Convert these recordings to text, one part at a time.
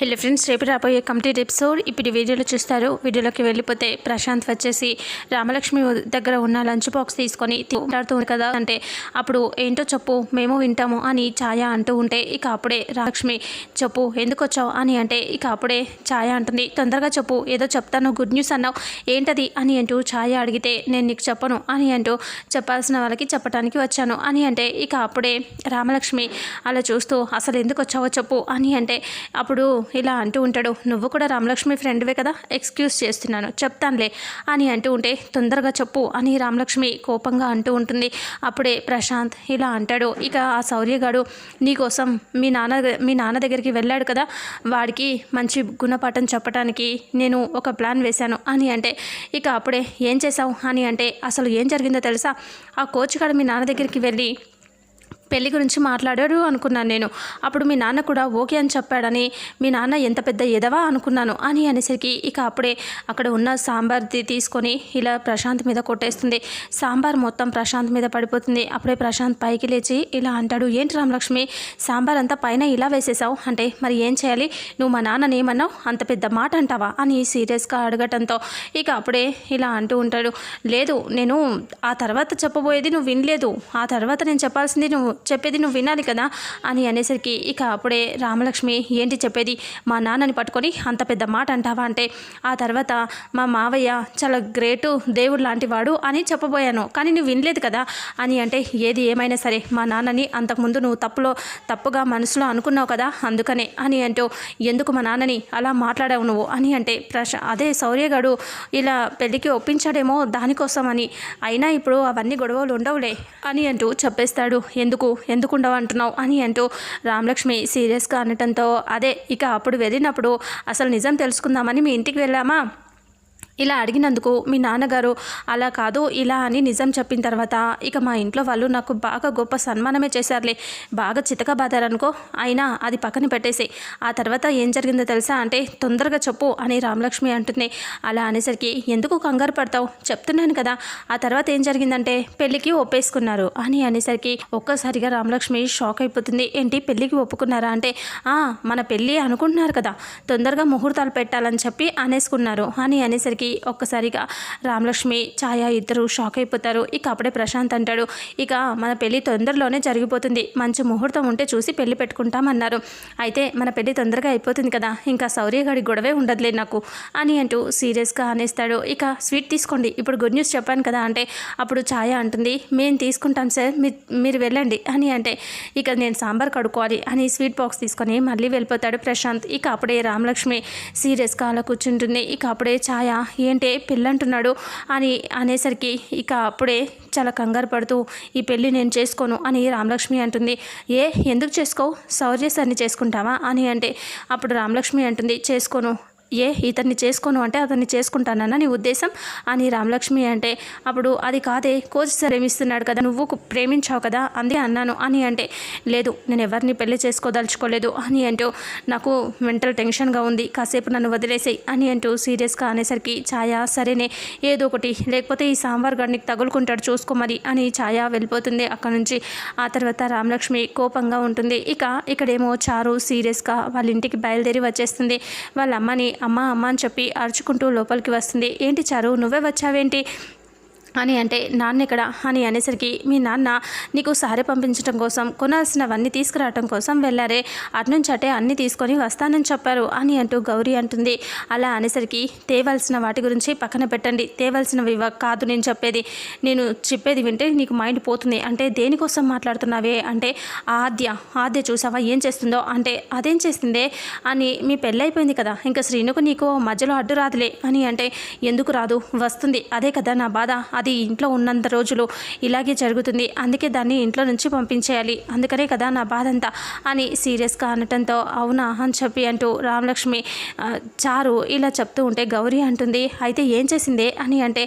Hello friends రేపు రాబోయే complete episode ఇప్పుడు వీడియోలో చూస్తారు. వీడియోలోకి వెళ్ళిపోతే ప్రశాంత్ వచ్చేసి రామలక్ష్మి దగ్గర ఉన్న లంచ్ బాక్స్ తీసుకొని మాట్లాడుతూ ఉంది కదా. అంటే అప్పుడు ఏంటో చెప్పు మేము వింటాము అని ఛాయ అంటూ ఉంటే ఇక అప్పుడే రామలక్ష్మి చెప్పు ఎందుకు వచ్చావు అని అంటే ఇక అప్పుడే ఛాయ అంటుంది. తొందరగా చెప్పు ఏదో చెప్తాను గుడ్ న్యూస్ అన్నావు ఏంటది అని అంటూ ఛాయ అడిగితే నేను నీకు చెప్పను అని అంటూ చెప్పాల్సిన వాళ్ళకి చెప్పడానికి వచ్చాను అని అంటే ఇక అప్పుడే రామలక్ష్మి అలా చూస్తూ అసలు ఎందుకు వచ్చావో చెప్పు అని అంటే అప్పుడు ఇలా అంటూ ఉంటాడు. నువ్వు కూడా రామలక్ష్మి ఫ్రెండ్వే కదా? ఎక్స్క్యూజ్ చేస్తున్నాను. చెప్తానులే అని అంటూ ఉంటే తొందరగా చెప్పు అని రామలక్ష్మి కోపంగా అంటూ ఉంటుంది. అప్పుడే ప్రశాంత్ ఇలా అంటాడు. ఇక ఆ శౌర్యగాడు నీకోసం మీ నాన్న మీ నాన్న దగ్గరికి వెళ్ళాడు కదా? వాడికి మంచి గుణపాఠం చెప్పడానికి నేను ఒక ప్లాన్ వేశాను అని అంటే ఇక అప్పుడే ఏం చేశావు? అని అంటే అసలు ఏం జరిగిందో తెలుసా? ఆ కోచ్ గారు మీ నాన్న దగ్గరికి వెళ్ళి పెళ్ళి గురించి మాట్లాడాడు అనుకున్నాను నేను. అప్పుడు మీ నాన్న కూడా ఓకే అని చెప్పాడని మీ నాన్న ఎంత పెద్ద ఎదవా అనుకున్నాను అని అనేసరికి ఇక అప్పుడే అక్కడ ఉన్న సాంబార్ది తీసుకొని ఇలా ప్రశాంత్ మీద కొట్టేస్తుంది. సాంబార్ మొత్తం ప్రశాంత్ మీద పడిపోతుంది. అప్పుడే ప్రశాంత్ పైకి లేచి ఇలా అంటాడు ఏంటి రామలక్ష్మి సాంబార్ అంతా పైన ఇలా వేసేసావు? అంటే మరి ఏం చేయాలి? నువ్వు మా నాన్నని ఏమన్నావు? అంత పెద్ద మాట అంటావా? అని సీరియస్గా అడగటంతో ఇక అప్పుడే ఇలా అంటూ ఉంటాడు లేదు నేను ఆ తర్వాత చెప్పబోయేది నువ్వు వినలేదు. ఆ తర్వాత నేను చెప్పాల్సింది నువ్వు చెప్పేది నువ్వు వినాలి కదా అని అనేసరికి ఇక అప్పుడే రామలక్ష్మి ఏంటి చెప్పేది? మా నాన్నని పట్టుకొని అంత పెద్ద మాట అంటావా అంటే ఆ తర్వాత మా మావయ్య చాలా గ్రేటు దేవుడు లాంటివాడు అని చెప్పబోయాను. కానీ నువ్వు వినలేదు కదా అని అంటే ఏది ఏమైనా సరే మా నాన్నని అంతకుముందు నువ్వు తప్పులో తప్పుగా మనసులో అనుకున్నావు కదా అందుకనే అని అంటూ ఎందుకు మా నాన్నని అలా మాట్లాడావు నువ్వు? అని అంటే ప్రశ అదే సౌర్యగాడు ఇలా పెళ్ళికి ఒప్పించాడేమో దానికోసం అని అయినా ఇప్పుడు అవన్నీ గొడవలు ఉండవులే అని అంటూ చెప్పేస్తాడు. ఎందుకు? ఎందుకు ఉండవు అంటున్నావు అని అంటూ రామలక్ష్మి సీరియస్గా అనటంతో అదే ఇక అప్పుడు వెళ్ళినప్పుడు అసలు నిజం తెలుసుకుందామని మీ ఇంటికి వెళ్ళామా? ఇలా అడిగినందుకు మీ నాన్నగారు అలా కాదు ఇలా అని నిజం చెప్పిన తర్వాత ఇక మా ఇంట్లో వాళ్ళు నాకు బాగా గొప్ప సన్మానమే చేశారులే. బాగా చితకబాదారనుకో అయినా అది పక్కన పెట్టేసి ఆ తర్వాత ఏం జరిగిందో తెలుసా అంటే తొందరగా చెప్పు అని రామలక్ష్మి అంటుంది. అలా అనేసరికి ఎందుకు కంగారు పడతావు? చెప్తున్నాను కదా. ఆ తర్వాత ఏం జరిగిందంటే పెళ్ళికి ఒప్పేసుకున్నారు అని అనేసరికి ఒక్కసారిగా రామలక్ష్మి షాక్ అయిపోతుంది. ఏంటి పెళ్ళికి ఒప్పుకున్నారా? అంటే "ఆ, మన పెళ్ళి అనుకుంటున్నారు కదా. తొందరగా ముహూర్తాలు పెట్టాలని చెప్పి అనేసుకున్నారు అని అనేసరికి ఒక్కసారిగా రామలక్ష్మి ఛాయ ఇద్దరు షాక్ అయిపోతారు. ఇక అప్పుడే ప్రశాంత్ అంటాడు ఇక మన పెళ్ళి తొందరలోనే జరిగిపోతుంది. మంచి ముహూర్తం ఉంటే చూసి పెళ్ళి పెట్టుకుంటామన్నారు. అయితే మన పెళ్ళి తొందరగా అయిపోతుంది కదా ఇంకా శౌర్యగాడి గొడవే ఉండదులే నాకు అని అంటూ సీరియస్గా అనేస్తాడు. ఇక స్వీట్ తీసుకోండి. ఇప్పుడు గుడ్ న్యూస్ చెప్పాను కదా అంటే అప్పుడు ఛాయ అంటుంది మేము తీసుకుంటాం సార్. మీరు వెళ్ళండి అని అంటే ఇక నేను సాంబార్ కడుక్కోవాలి అని స్వీట్ బాక్స్ తీసుకొని మళ్ళీ వెళ్ళిపోతాడు ప్రశాంత్. ఇక అప్పుడే రామలక్ష్మి సీరియస్గా అలా కూర్చుంటుంది. ఇక అప్పుడే ఛాయ ఏంటే పెళ్ళంటున్నాడు అని అనేసరికి ఇక అప్పుడే చాలా కంగారు పడుతూ ఈ పెళ్ళి నేను చేసుకోను అని రామలక్ష్మి అంటుంది. ఏ ఎందుకు చేసుకోవు శౌర్య సార్ని చేసుకుంటావా? అని అంటే అప్పుడు రామలక్ష్మి అంటుంది చేసుకోను. ఏ ఇతన్ని చేసుకోను అంటే అతన్ని చేసుకుంటానన్న నీ ఉద్దేశం? అని రామలక్ష్మి అంటే అప్పుడు అది కాదే కోచ్ ప్రేమిస్తున్నాడు కదా నువ్వు ప్రేమించావు కదా అందే అన్నాను అని అంటే లేదు నేను ఎవరిని పెళ్ళి చేసుకోదలుచుకోలేదు అని అంటూ నాకు మెంటల్ టెన్షన్గా ఉంది కాసేపు నన్ను వదిలేసేయి అని అంటూ సీరియస్గా అనేసరికి ఛాయ సరేనే ఏదో ఒకటి లేకపోతే ఈ సాంబార్ గడికి తగులుకుంటాడు చూసుకో మరి అని ఛాయ వెళ్ళిపోతుంది అక్కడ నుంచి. ఆ తర్వాత రామలక్ష్మి కోపంగా ఉంటుంది. ఇక ఇక్కడేమో చారు సీరియస్గా వాళ్ళ ఇంటికి బయలుదేరి వచ్చేస్తుంది. వాళ్ళ అమ్మని అమ్మ అమ్మ అని చెప్పి అరుచుకుంటూ లోపలికి వస్తుంది. ఏంటి చారు నువ్వే వచ్చావేంటి? అని అంటే నాన్న ఇక్కడ అని అనేసరికి మీ నాన్న నీకు సారీ పంపించడం కోసం కొనాల్సినవన్నీ తీసుకురావటం కోసం వెళ్ళారే. అటునుంచి అటే అన్నీ తీసుకొని వస్తానని చెప్పారు అని అంటూ గౌరీ అంటుంది. అలా అనేసరికి తేవాల్సిన వాటి గురించి పక్కన పెట్టండి. తేవాల్సినవి కాదు నేను చెప్పేది. నేను చెప్పేది వింటే నీకు మైండ్ పోతుంది. అంటే దేనికోసం మాట్లాడుతున్నావే? అంటే ఆద్య ఆద్య చూసావా? ఏం చేస్తుందో? అంటే అదేం చేస్తుందే అని మీ పెళ్ళైపోయింది కదా. ఇంకా శ్రీనుకు నీకు మధ్యలో అడ్డు రాదులే. అని అంటే ఎందుకు రాదు? వస్తుంది. అదే కదా నా బాధ. అది ఇంట్లో ఉన్నంత రోజులు ఇలాగే జరుగుతుంది. అందుకే దాన్ని ఇంట్లో నుంచి పంపించేయాలి. అందుకనే కదా నా బాధ అంతా అని సీరియస్గా అనటంతో అవునా అని చెప్పి అంటూ రామలక్ష్మి చారు ఇలా చెప్తూ ఉంటే గౌరీ అంటుంది అయితే ఏం చేసిందే? అని అంటే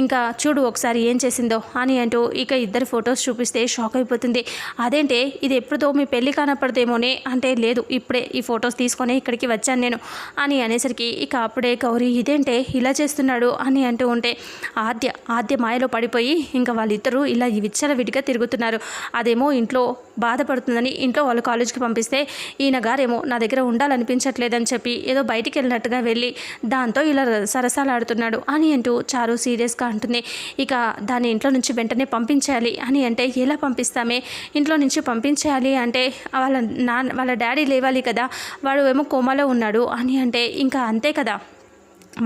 ఇంకా చూడు ఒకసారి ఏం చేసిందో అని అంటూ ఇక ఇద్దరు ఫొటోస్ చూపిస్తే షాక్ అయిపోతుంది. అదేంటే ఇది ఎప్పుడుదో మీ పెళ్ళి కానప్పటిదేమోనే? అంటే లేదు ఇప్పుడే ఈ ఫొటోస్ తీసుకొని ఇక్కడికి వచ్చాను నేను అని అనేసరికి ఇక అప్పుడే గౌరీ ఇదేంటే ఇలా చేస్తున్నాడు? అని అంటూ ఉంటే ఆద్య ఆద్య దానికి మాయలో పడిపోయి ఇంకా వాళ్ళిద్దరూ ఇలా విచ్చల విడిగా తిరుగుతున్నారు. అదేమో ఇంట్లో బాధపడుతుందని ఇంట్లో వాళ్ళు కాలేజీకి పంపిస్తే ఈయన గారేమో నా దగ్గర ఉండాలనిపించట్లేదని చెప్పి ఏదో బయటికి వెళ్ళినట్టుగా వెళ్ళి దాంతో ఇలా సరసాలాడుతున్నాడు అని అంటూ చారు సీరియస్గా అంటుంది. ఇక దాన్ని ఇంట్లో నుంచి వెంటనే పంపించాలి అని అంటే ఎలా పంపిస్తామే? ఇంట్లో నుంచి పంపించాలి అంటే వాళ్ళ నాన్న వాళ్ళ డాడీ లేవాలి కదా వాడు ఏమో కోమాలో ఉన్నాడు అని అంటే ఇంకా అంతే కదా.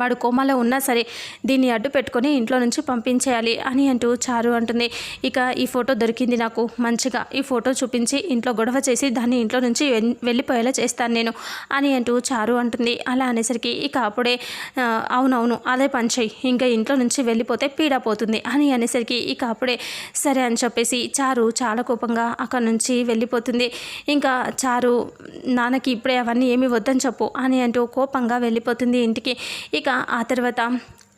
వాడు కోమాలో ఉన్నా సరే దీన్ని అడ్డు పెట్టుకొని ఇంట్లో నుంచి పంపించేయాలి అని అంటూ చారు అంటుంది. ఇక ఈ ఫోటో దొరికింది నాకు. మంచిగా ఈ ఫోటో చూపించి ఇంట్లో గొడవ చేసి దాన్ని ఇంట్లో నుంచి వెళ్ళిపోయేలా చేస్తాను నేను అని అంటూ చారు అంటుంది. అలా అనేసరికి ఇక అప్పుడే అవునవును అదే పని చెయ్యి. ఇంకా ఇంట్లో నుంచి వెళ్ళిపోతే పీడ పోతుంది అని అనేసరికి ఇక అప్పుడే సరే అని చెప్పేసి చారు చాలా కోపంగా అక్కడ నుంచి వెళ్ళిపోతుంది. ఇంకా చారు నాన్నకి ఇప్పుడే అవన్నీ ఏమి వద్దని చెప్పు అని అంటూ కోపంగా వెళ్ళిపోతుంది ఇంటికి. ఇక ఆ తర్వాత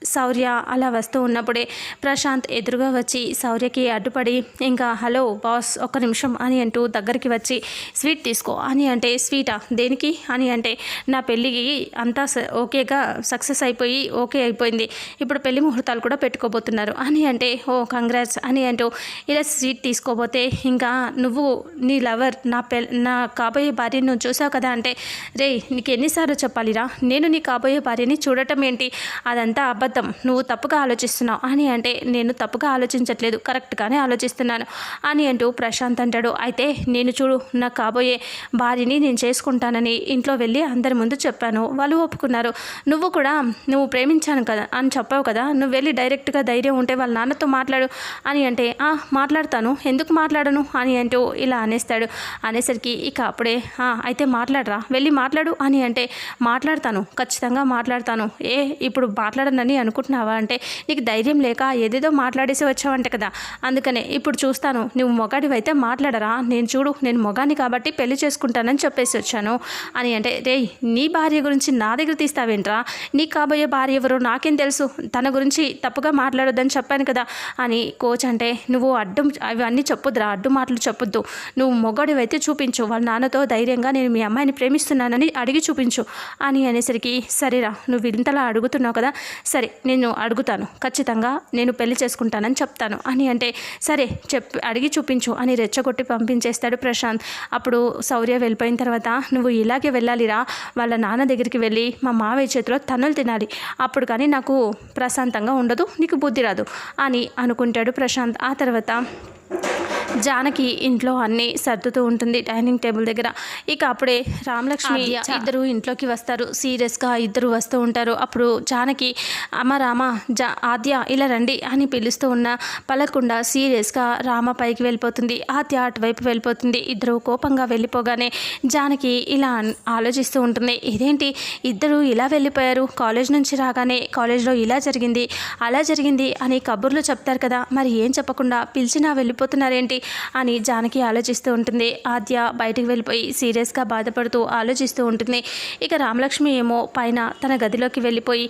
శౌర్య అలా వస్తూ ఉన్నప్పుడే ప్రశాంత్ ఎదురుగా వచ్చి శౌర్యకి అడ్డుపడి ఇంకా హలో బాస్ ఒక్క నిమిషం అని అంటూ దగ్గరికి వచ్చి స్వీట్ తీసుకో అని అంటే స్వీటా? దేనికి అని అంటే నా పెళ్ళికి అంతా స- ఓకేగా సక్సెస్ అయిపోయి ఓకే అయిపోయింది. ఇప్పుడు పెళ్ళి ముహూర్తాలు కూడా పెట్టుకోబోతున్నారు. అని అంటే ఓ కంగ్రాట్స్ అని అంటూ ఇలా స్వీట్ తీసుకోబోతే ఇంకా నువ్వు నీ లవర్ నా పె నా కాబోయే భార్యను నువ్వు చూసావు కదా అంటే రే నీకు ఎన్నిసార్లు చెప్పాలిరా? నేను నీ కాబోయే భార్యని చూడటం ఏంటి? అదంతా అబద్ధం. నువ్వు తప్పుగా ఆలోచిస్తున్నావు. అని అంటే నేను తప్పుగా ఆలోచించట్లేదు. కరెక్ట్గానే ఆలోచిస్తున్నాను. అని అంటూ ప్రశాంత్ అంటాడు. అయితే నేను చూడు నా కాబోయే భార్యని నేను చేసుకుంటానని ఇంట్లో వెళ్ళి అందరి ముందు చెప్పాను. వాళ్ళు ఒప్పుకున్నారు. నువ్వు కూడా నువ్వు ప్రేమించాను కదా అని చెప్పావు కదా. నువ్వు వెళ్ళి డైరెక్ట్గా ధైర్యం ఉంటే వాళ్ళ నాన్నతో మాట్లాడు. అని అంటే "ఆ, మాట్లాడతాను. ఎందుకు మాట్లాడను? అని అంటూ ఇలా అనేస్తాడు. అనేసరికి ఇక అప్పుడే "ఆ, అయితే మాట్లాడరా. వెళ్ళి మాట్లాడు. అని అంటే మాట్లాడతాను. ఖచ్చితంగా మాట్లాడతాను. ఏ ఇప్పుడు మాట్లాడనని అనుకుంటున్నావా? అంటే నీకు ధైర్యం లేక ఏదేదో మాట్లాడేసి వచ్చావంట కదా. అందుకనే ఇప్పుడు చూస్తాను. నువ్వు మొగాడివైతే మాట్లాడరా. నేను చూడు నేను మొగాని కాబట్టి పెళ్ళి చేసుకుంటానని చెప్పేసి వచ్చాను. అని అంటే రే నీ భార్య గురించి నా దగ్గర తీస్తావేంట్రా? నీ కాబోయే భార్య ఎవరో నాకేం తెలుసు? తన గురించి తప్పుగా మాట్లాడొద్దని చెప్పాను కదా. అని కోచ్ అంటే నువ్వు అడ్డం అవన్నీ చెప్పొద్దురా. అడ్డు మాటలు చెప్పొద్దు. నువ్వు మొగాడివైతే చూపించు. వాళ్ళ నాన్నతో ధైర్యంగా నేను మీ అమ్మాయిని ప్రేమిస్తున్నానని అడిగి చూపించు. అని అనేసరికి సరేరా నువ్వు ఇంతలా అడుగుతున్నావు కదా. సరే నేను అడుగుతాను. ఖచ్చితంగా నేను పెళ్ళి చేసుకుంటానని చెప్తాను. అని అంటే సరే చెప్పి అడిగి చూపించు అని రెచ్చగొట్టి పంపించేస్తాడు ప్రశాంత్. అప్పుడు శౌర్య వెళ్ళిపోయిన తర్వాత నువ్వు ఇలాగే వెళ్ళాలిరా. వాళ్ళ నాన్న దగ్గరికి వెళ్ళి మా మావయ్య చేతిలో తన్నులు తినాలి. అప్పుడు కానీ నాకు ప్రశాంతంగా ఉండదు నీకు బుద్ధి రాదు అని అనుకుంటాడు ప్రశాంత్. ఆ తర్వాత జానకి ఇంట్లో అన్నీ సర్దుతూ ఉంటుంది డైనింగ్ టేబుల్ దగ్గర. ఇక అప్పుడే రామలక్ష్మి ఇద్దరు ఇంట్లోకి వస్తారు. సీరియస్గా ఇద్దరు వస్తూ ఉంటారు. అప్పుడు జానకి అమ్మ రామ జా ఆద్య ఇలా రండి అని పిలుస్తూ ఉన్న పలకుండా సీరియస్గా రామ పైకి వెళ్ళిపోతుంది. ఆద్య అటువైపు వెళ్ళిపోతుంది. ఇద్దరు కోపంగా వెళ్ళిపోగానే జానకి ఇలా ఆలోచిస్తూ ఉంటుంది. ఇదేంటి? ఇద్దరు ఇలా వెళ్ళిపోయారు. కాలేజ్ నుంచి రాగానే కాలేజ్లో ఇలా జరిగింది అలా జరిగింది అని కబుర్లు చెప్తారు కదా. మరి ఏం చెప్పకుండా పిలిచినా వెళ్ళిపోతున్నారేంటి? అని జానకి ఆలోచిస్తూ ఉంటుంది. ఆద్య బయటికి వెళ్ళిపోయి సీరియస్గా బాధపడుతూ ఆలోచిస్తూ ఉంటుంది. ఇక రామలక్ష్మి ఏమో పైన తన గదిలోకి వెళ్ళిపోయి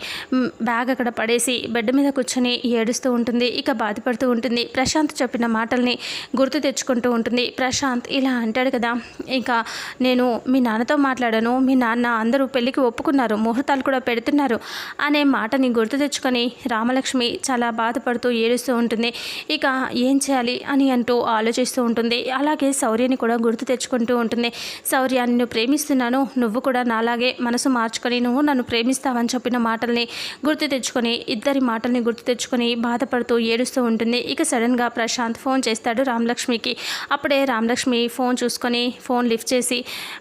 బ్యాగ్ అక్కడ పడేసి బెడ్ మీద కూర్చొని ఏడుస్తూ ఉంటుంది. ఇక బాధపడుతూ ఉంటుంది. ప్రశాంత్ చెప్పిన మాటల్ని గుర్తు తెచ్చుకుంటూ ఉంటుంది. ప్రశాంత్ ఇలా అంటాడు కదా ఇంకా నేను మీ నాన్నతో మాట్లాడాను. మీ నాన్న అందరూ పెళ్ళికి ఒప్పుకున్నారు. ముహూర్తాలు కూడా పెడుతున్నారు. అనే మాటని గుర్తు తెచ్చుకొని రామలక్ష్మి చాలా బాధపడుతూ ఏడుస్తూ ఉంటుంది. ఇక ఏం చేయాలి అని అంటూ ఆలోచిస్తూ ఉంటుంది. అలాగే శౌర్యని కూడా గుర్తు తెచ్చుకుంటూ ఉంటుంది. శౌర్య నిన్ను ప్రేమిస్తున్నాను. నువ్వు కూడా నాలాగే మనసు మార్చుకొని నువ్వు నన్ను ప్రేమిస్తావని చెప్పిన మాటల్ని గుర్తు తెచ్చుకొని ఇద్దరి మాటల్ని గుర్తు తెచ్చుకొని బాధపడుతూ ఏడుస్తూ ఉంటుంది. ఇక సడన్గా ప్రశాంత్ ఫోన్ చేస్తాడు రామలక్ష్మికి. అప్పుడే రామలక్ష్మి ఫోన్ చూసుకొని ఫోన్ లిఫ్ట్ చేసి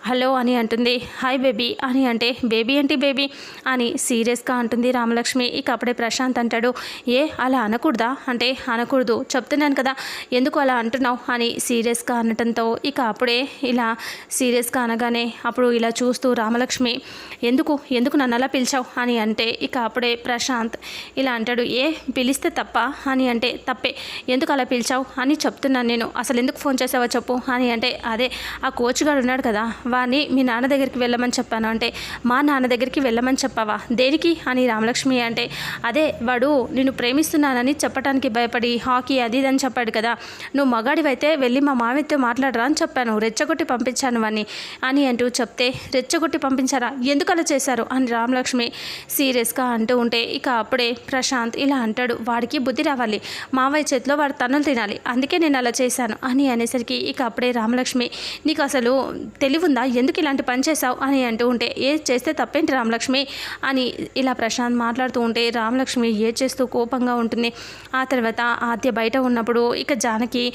హలో అని అంటుంది. హాయ్ బేబీ అని అంటే బేబీ ఏంటి బేబీ? అని సీరియస్గా అంటుంది రామలక్ష్మి. ఇక అప్పుడే ప్రశాంత్ అంటాడు ఏ అలా అనకూడదా? అంటే అనకూడదు. చెప్తున్నాను కదా. ఎందుకు అలా అంటున్నావు? అని సీరియస్గా అనటంతో ఇక అప్పుడే ఇలా సీరియస్గా అనగానే అప్పుడు ఇలా చూస్తూ రామలక్ష్మి ఎందుకు? ఎందుకు నన్ను అలా పిలిచావు? అని అంటే ఇక అప్పుడే ప్రశాంత్ ఇలా అంటాడు ఏ పిలిస్తే తప్ప? అని అంటే తప్పే. ఎందుకు అలా పిలిచావు? అని చెప్తున్నాను నేను అసలు ఎందుకు ఫోన్ చేసావో చెప్పు. అని అంటే అదే ఆ కోచ్ గారు ఉన్నాడు కదా వాడిని మీ నాన్న దగ్గరికి వెళ్ళమని చెప్పాను. అంటే మా నాన్న దగ్గరికి వెళ్ళమని చెప్పావా? దేనికి? అని రామలక్ష్మి అంటే అదే వాడు నిన్ను ప్రేమిస్తున్నానని చెప్పడానికి భయపడి హాకీ అది ఇది అని చెప్పాడు కదా నువ్వు మగాడి అయితే వెళ్ళి మా మామయ్యతో మాట్లాడరా అని చెప్పాను. రెచ్చగొట్టి పంపించాను అని అని అంటూ చెప్తే రెచ్చగొట్టి పంపించారా? ఎందుకు అలా చేశారు? అని రామలక్ష్మి సీరియస్గా అంటూ ఉంటే ఇక అప్పుడే ప్రశాంత్ ఇలా అంటాడు. వాడికి బుద్ధి రావాలి. మావయ్య చేతిలో వాడు తన్నులు తినాలి. అందుకే నేను అలా చేశాను. అని అనేసరికి ఇక అప్పుడే రామలక్ష్మి నీకు అసలు తెలివుందా? ఎందుకు ఇలాంటి పని చేశావు? అని అంటూ ఉంటే ఏ చేస్తే తప్పేంటి రామలక్ష్మి? అని ఇలా ప్రశాంత్ మాట్లాడుతూ ఉంటే రామలక్ష్మి ఏ చేస్తూ కోపంగా ఉంటుంది. ఆ తర్వాత ఆద్య బయట ఉన్నప్పుడు ఇక జానకి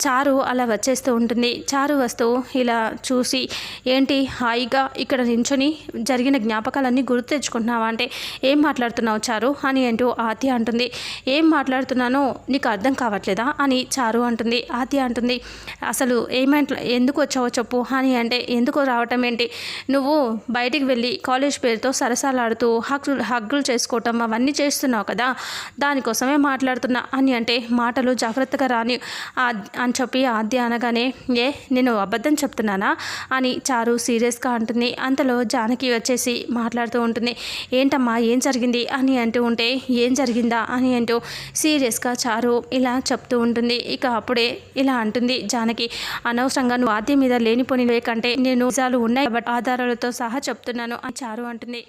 చారు అలా వచ్చేస్తూ ఉంటుంది. చారు వస్తూ ఇలా చూసి ఏంటి హాయిగా ఇక్కడ నించొని జరిగిన జ్ఞాపకాలన్నీ గుర్తు తెచ్చుకుంటున్నావా? అంటే ఏం మాట్లాడుతున్నావు చారు? అని అంటూ ఆద్య అంటుంది. ఏం మాట్లాడుతున్నానో నీకు అర్థం కావట్లేదా? అని చారు అంటుంది. ఆద్య అంటుంది అసలు ఏమంట ఎందుకు వచ్చావో చెప్పు అని అంటే ఎందుకు రావటం ఏంటి? నువ్వు బయటికి వెళ్ళి కాలేజ్ పేరుతో సరసాలాడుతూ హక్కులు హగ్గులు చేసుకోవటం అవన్నీ చేస్తున్నావు కదా దానికోసమే మాట్లాడుతున్నా అని అంటే మాటలు జాగ్రత్తగా రాని ఆ- అని చెప్పి ఆద్య అనగానే ఏ నేను అబద్ధం చెప్తున్నానా? అని చారు సీరియస్గా అంటుంది. అంతలో జానకి వచ్చేసి మాట్లాడుతూ ఉంటుంది ఏంటమ్మా ఏం జరిగింది? అని అంటూ ఉంటే ఏం జరిగిందా? అని అంటూ సీరియస్గా చారు ఇలా చెప్తూ ఉంటుంది. ఇక అప్పుడే ఇలా అంటుంది జానకి అనవసరంగా నువ్వు ఆద్య మీద లేనిపోని లేకంటే నేను నిజాలు ఉన్నాయి కాబట్టి ఆధారాలతో సహా చెప్తున్నాను అని చారు అంటుంది.